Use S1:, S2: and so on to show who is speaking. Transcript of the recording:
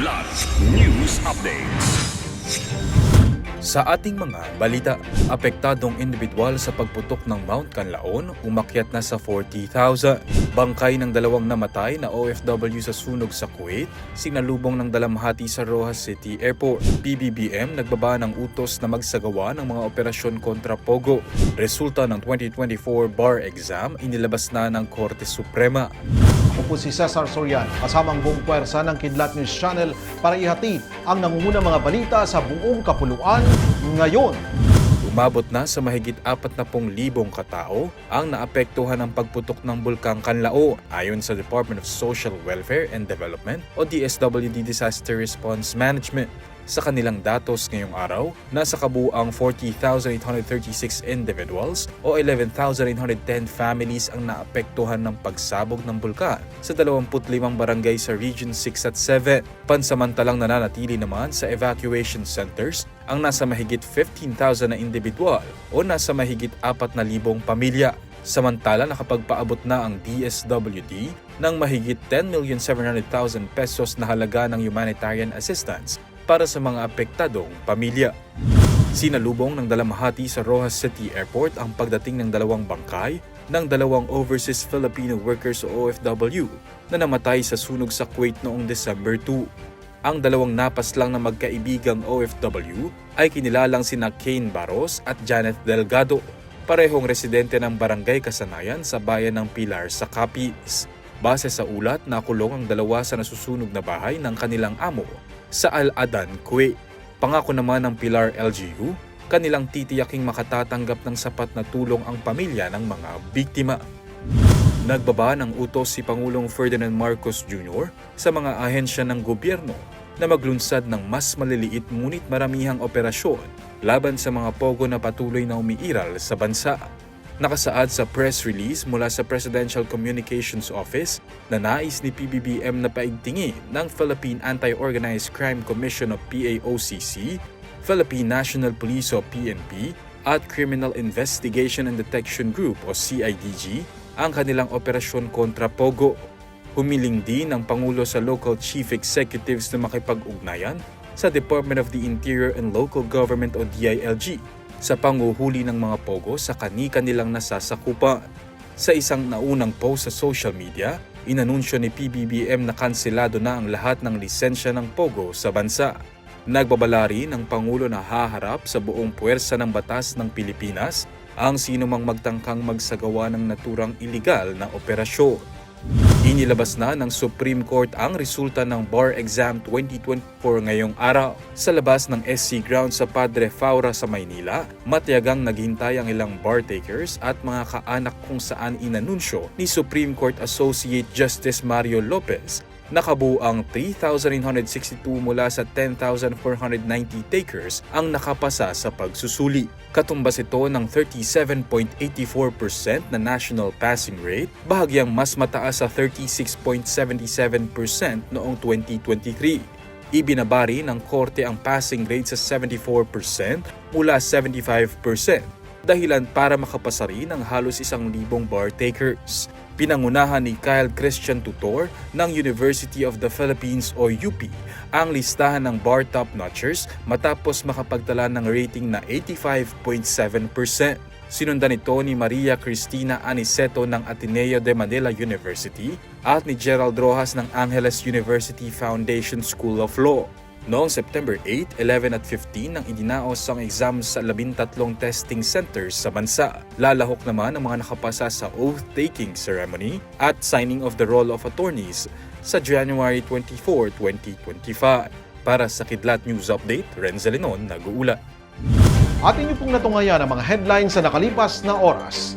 S1: Kidlat News Updates.
S2: Sa ating mga balita, apektadong individual sa pagputok ng Mount Canlaon umakyat na sa 40,000. Bangkay ng dalawang namatay na OFW sa sunog sa Kuwait, sinalubong ng dalamhati sa Rojas City Airport. PBBM nagbaba ng utos na magsagawa ng mga operasyon kontra Pogo. Resulta ng 2024 bar exam inilabas na ng Korte Suprema.
S3: Ako po si Cesar Sorian, kasamang buong puwersa ng Kidlat News Channel para ihatid ang nangungunang mga balita sa buong kapuluan ngayon.
S2: Umabot na sa mahigit 40,000 katao ang naapektuhan ng pagputok ng bulkang Kanlao ayon sa Department of Social Welfare and Development o DSWD Disaster Response Management. Sa kanilang datos ngayong araw, nasa kabuang 40,836 individuals o 11,810 families ang naapektuhan ng pagsabog ng bulkan sa 25 barangay sa Region 6 at 7. Pansamantalang nananatili naman sa evacuation centers ang nasa mahigit 15,000 na individual o nasa mahigit 4,000 pamilya. Samantala nakapagpaabot na ang DSWD ng mahigit 10,700,000 pesos na halaga ng humanitarian assistance para sa mga apektadong pamilya. Sinalubong ng dalamhati sa Rojas City Airport ang pagdating ng dalawang bangkay ng dalawang overseas Filipino workers o OFW na namatay sa sunog sa Kuwait noong December 2. Ang dalawang napas lang na magkaibigang OFW ay kinilalang sina Kane Barros at Janet Delgado, parehong residente ng barangay Kasanayan sa bayan ng Pilar sa Capiz. Base sa ulat, nakulong ang dalawa sa nasusunog na bahay ng kanilang amo sa Al-Adan, Kuwait. Pangako naman ng Pilar LGU, kanilang titiyaking makatatanggap ng sapat na tulong ang pamilya ng mga biktima. Nagbaba ng utos si Pangulong Ferdinand Marcos Jr. sa mga ahensya ng gobyerno na maglunsad ng mas maliliit ngunit maramihang operasyon laban sa mga pogo na patuloy na umiiral sa bansa. Nakasaad sa press release mula sa Presidential Communications Office na nais ni PBBM na paigtingin ng Philippine Anti-Organized Crime Commission o PAOCC, Philippine National Police o PNP, at Criminal Investigation and Detection Group o CIDG ang kanilang operasyon kontra Pogo. Humiling din ang Pangulo sa local chief executives na makipag-ugnayan sa Department of the Interior and Local Government o DILG sa panguhuli ng mga pogo sa kani-kanilang nasasakupan. Sa isang naunang post sa social media, inanunsyo ni PBBM na kanselado na ang lahat ng lisensya ng pogo sa bansa. Nagbabala rin ang Pangulo na haharap sa buong puwersa ng batas ng Pilipinas ang sinumang magtangkang magsagawa ng naturang iligal na operasyon. Inilabas na ng Supreme Court ang resulta ng Bar Exam 2024 ngayong araw. Sa labas ng SC Ground sa Padre Faura sa Maynila, matiyagang naghintay ang ilang bar takers at mga kaanak kung saan inanunsyo ni Supreme Court Associate Justice Mario Lopez nakabuang 3,962 mula sa 10,490 takers ang nakapasa sa pagsusuli. Katumbas ito ng 37.84% na national passing rate, bahagyang mas mataas sa 36.77% noong 2023. Ibinabari ng korte ang passing rate sa 74% mula 75%, dahilan para makapasa rin ang halos isang libong bar takers. Pinangunahan ni Kyle Christian Tutor ng University of the Philippines o UP ang listahan ng bar top notchers matapos makapagtala ng rating na 85.7%. Sinundan ito ni Maria Cristina Aniceto ng Ateneo de Manila University at ni Gerald Rojas ng Angeles University Foundation School of Law. Noong September 8, 11 at 15 nang idinaos ang exam sa 13 testing centers sa bansa. Lalahok naman ang mga nakapasa sa oath-taking ceremony at signing of the roll of attorneys sa January 24, 2025. Para sa Kidlat News Update, Renzo Lenon nag-uulat.
S3: Atin niyo pong natungayan ang mga headlines sa nakalipas na oras.